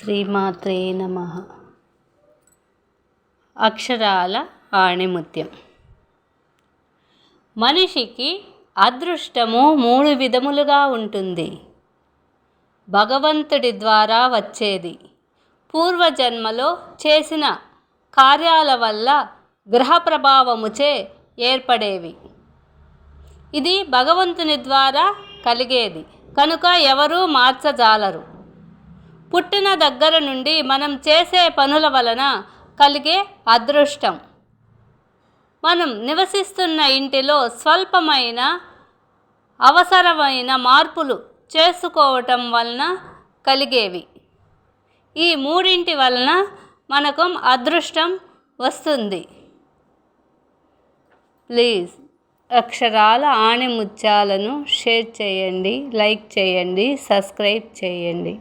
శ్రీమాత్రే నమ. అక్షరాల ఆణిముత్యం. మనిషికి అదృష్టము మూడు విధములుగా ఉంటుంది. భగవంతుడి ద్వారా వచ్చేది. పూర్వజన్మలో చేసిన కార్యాల వల్ల గ్రహ ప్రభావముచే ఏర్పడేవి. ఇది భగవంతుని ద్వారా కలిగేది. కనుక ఎవరూ మార్చజాలరు. పుట్టిన దగ్గర నుండి మనం చేసే పనుల వలన కలిగే అదృష్టం. మనం నివసిస్తున్న ఇంటిలో స్వల్పమైన అవసరమైన మార్పులు చేసుకోవటం వలన కలిగేవి. ఈ మూడింటి వలన మనకు అదృష్టం వస్తుంది. ప్లీజ్ అక్షరాల ఆణిముత్యాలను షేర్ చేయండి లైక్ చేయండి సబ్స్క్రైబ్ చేయండి.